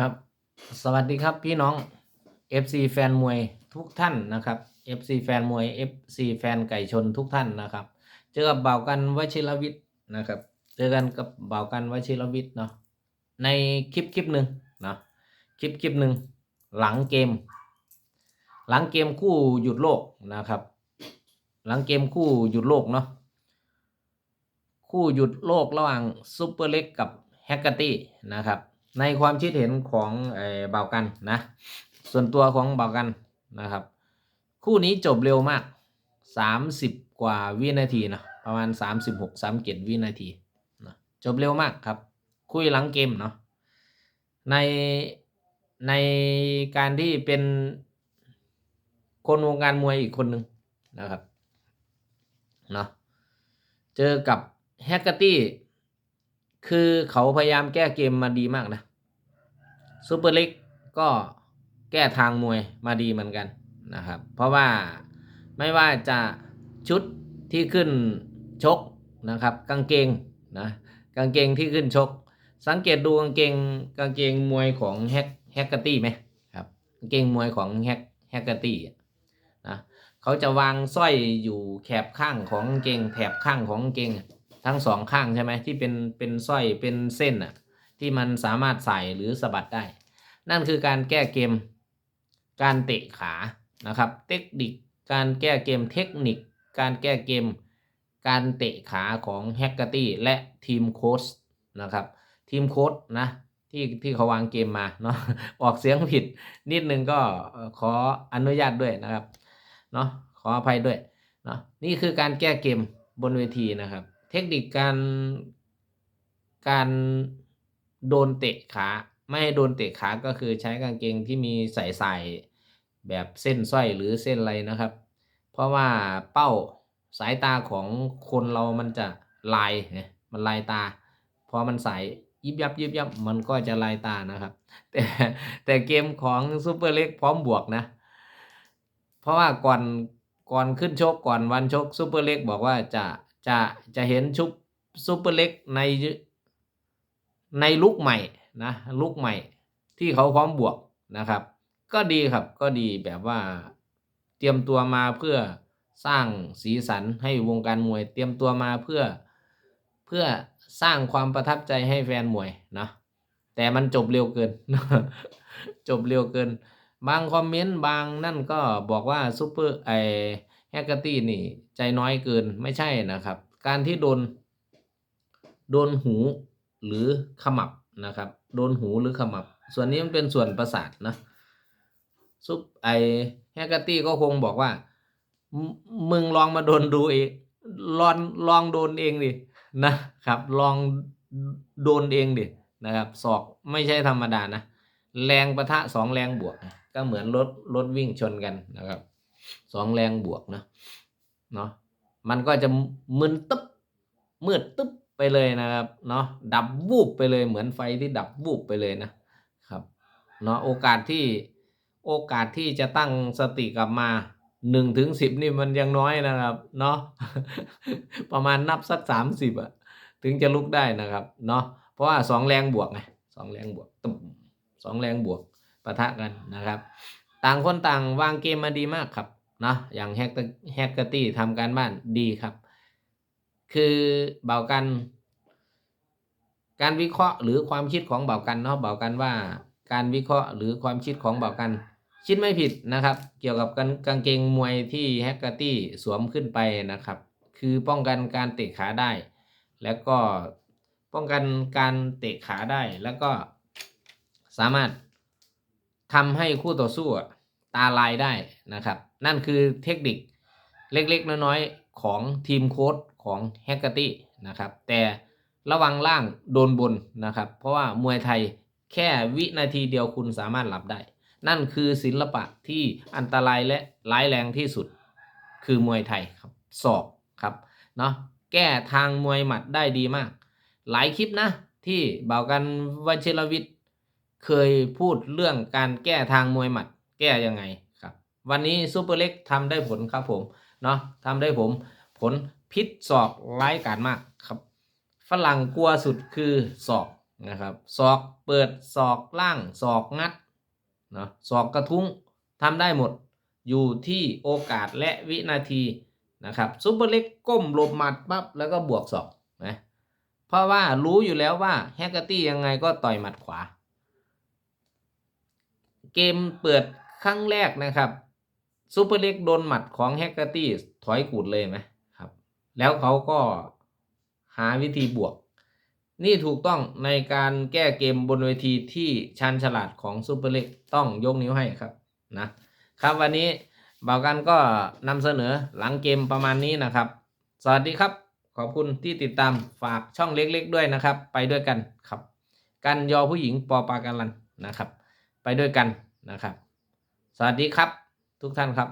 ครับ สวัสดีครับพี่น้อง FC แฟนมวยทุกท่านนะครับ FC แฟนมวย FC แฟนไก่ชนทุกท่านนะครับ เจอกับเบากันวชิรวิทย์นะครับ เจอกันกับเบากันวชิรวิทย์เนาะในคลิปคลิปหนึ่งเนาะคลิปคลิปหนึ่งหลังเกม หลังเกมคู่หยุดโลกนะครับ หลังเกมคู่หยุดโลกเนาะคู่หยุดโลกระหว่างซูเปอร์เล็กกับแฮกเกอร์ตี้นะครับ ในความคิดเห็นของเอ่อเบากันนะ ส่วนตัวของเบากันนะครับ คู่นี้จบเร็วมาก 30 กว่าวินาทีนะประมาณ 36 37วินาทีนะจบเร็วมากครับ คุยหลังเกมเนาะในในการที่เป็นคนวงการมวยอีกคนหนึ่งนะครับเนาะเจอกับแฮกเกอร์ตี้ คือเขาพยายามแก้เกมมาดีมากนะซูเปอร์ล็กก็แก้ทางมวยมาดีเหมือนกันนะครับ เพราะว่าไม่ว่าจะชุดที่ขึ้นชกนะครับ กางเกงนะกางเกงที่ขึ้นชก สังเกตดูกางเกงกางเกงมวยของแฮกแฮกเกอร์ตี้ไหมครับกางเกงมวยของแฮกแฮกเกอร์ตี้นะเขาจะวางสร้อยอยู่แถบข้างของกางเกงแถบข้างของกางเกง ทั้งสองข้างใช่ไหมที่เป็นเป็นสร้อยเป็นเส้นอะที่มันสามารถใส่หรือสะบัดได้ นั่นคือการแก้เกม การเตะขานะครับ เทคนิคการแก้เกมเทคนิค การแก้เกม การเตะขาของแฮกเกอร์ตี้และทีมโค้ชนะครับ ทีมโค้ชนะที่ที่เขาวางเกมมาเนาะออกเสียงผิดนิดนึงก็ขออนุญาตด้วยนะครับเนาะขออภัยด้วยเนาะนี่คือการแก้เกมบนเวทีนะครับ เทคนิคการการโดนเตะขาไม่ให้โดนเตะขาก็คือใช้กางเกงที่มีใส่ใส่แบบเส้นสร้อยหรือเส้นอะไรนะครับ เพราะว่าเป้าสายตาของคนเรามันจะลายไงมันลายตาพอมันใส่ยิบยับยิบยับมันก็จะลายตานะครับ แต่แต่เกมของซูเปอร์เล็กพร้อมบวกนะ เพราะว่าก่อนก่อนขึ้นชกก่อนวันชกซูเปอร์เล็กบอกว่าจะ จะจะเห็นชุบซูเปอร์เล็กในในลุกใหม่นะลุกใหม่ที่เขาพร้อมบวกนะครับ ก็ดีครับก็ดีแบบว่าเตรียมตัวมาเพื่อสร้างสีสันให้วงการมวย เตรียมตัวมาเพื่อเพื่อสร้างความประทับใจให้แฟนมวยนะแต่มันจบเร็วเกิน จบเร็วเกิน บางคอมเมนต์บางนั่นก็บอกว่าซูเปอร์ไอ แฮกเกอร์ตี้นี่ใจน้อยเกินไม่ใช่นะครับ การที่โดน โดนหูหรือขมับนะครับ โดนหูหรือขมับ ส่วนนี้มันเป็นส่วนประสาทนะซุปไอแฮกเกอร์ตี้ก็คงบอกว่า มึงลองมาโดนดูเองลองลองโดนเองดินะครับ ลองโดนเองดินะครับศอกไม่ใช่ธรรมดานะ แรงประทะสองแรงบวก ก็เหมือนรถรถวิ่งชนกันนะครับ สองแรงบวกนะเนาะมันก็จะมึนตึ๊บมืดตึ๊บไปเลยนะครับเนาะดับวูบไปเลยเหมือนไฟที่ดับวูบไปเลยนะครับเนาะโอกาสที่โอกาสที่จะตั้งสติกลับมาหนึ่งถึงสิบนี่มันยังน้อยนะครับเนาะประมาณนับสักสามสิบอะถึงจะลุกได้นะครับเนาะเพราะว่าสองแรงบวกไงสองแรงบวกตุ้มสองแรงบวกปะทะกันนะครับ ต่างคนต่างวางเกมมาดีมากครับ เนาะอย่างแฮกแฮกเกอร์ตี้ทำการบ้านดีครับ คือเบากัน การวิเคราะห์หรือความคิดของเบากันเนาะเบากันว่า การวิเคราะห์หรือความคิดของเบากัน คิดไม่ผิดนะครับ เกี่ยวกับกางกางเกงมวยที่แฮกเกอร์ตี้สวมขึ้นไปนะครับ คือป้องกันการเตะขาได้ แล้วก็ป้องกันการเตะขาได้แล้วก็สามารถทำให้คู่ต่อสู้ตาลายได้นะครับ นั่นคือเทคนิคเล็กๆ น้อยๆ ของทีมโค้ดของแฮกเกอร์ตี้นะครับ แต่ระวังล่างโดนบนนะครับ เพราะว่ามวยไทยแค่วินาทีเดียวคุณสามารถหลับได้ นั่นคือศิลปะที่อันตรายและร้ายแรงที่สุด คือมวยไทยครับศอกครับเนาะแก้ทางมวยหมัดได้ดีมาก หลายคลิปนะ ที่เบากันวชิรวิทย์เคยพูดเรื่องการแก้ทางมวยหมัด แก้ยังไง วันนี้ซูเปอร์เล็กทำได้ผลครับผมเนาะทำได้ผมผลพิษศอกร้ายกาจมากครับฝรั่งกลัวสุดคือศอกนะครับศอกเปิดศอกล่างศอกงัดเนาะศอกกระทุ้งทำได้หมดอยู่ที่โอกาสและวินาทีนะครับซุปเปอร์เล็กก้มหลบหมัดปั๊บแล้วก็บวกศอกนะเพราะว่ารู้อยู่แล้วว่าแฮกเกอร์ตี้ยังไงก็ต่อยหมัดขวา เกมเปิดครั้งแรกนะครับ ซูเปอร์เล็กโดนหมัดของแฮกเกอร์ตี้ถอยกูดเลยไหมครับ แล้วเขาก็หาวิธีบวก นี่ถูกต้องในการแก้เกมบนเวทีที่ชันฉลาดของซูเปอร์เล็กต้องยกนิ้วให้ครับนะครับวันนี้บ่าวกันก็นำเสนอหลังเกมประมาณนี้นะครับ สวัสดีครับ ขอบคุณที่ติดตามฝากช่องเล็กๆด้วยนะครับ ไปด้วยกันครับ กันยอผู้หญิงปอปากันลันนะครับ ไปด้วยกันนะครับ สวัสดีครับ ทุกท่านครับ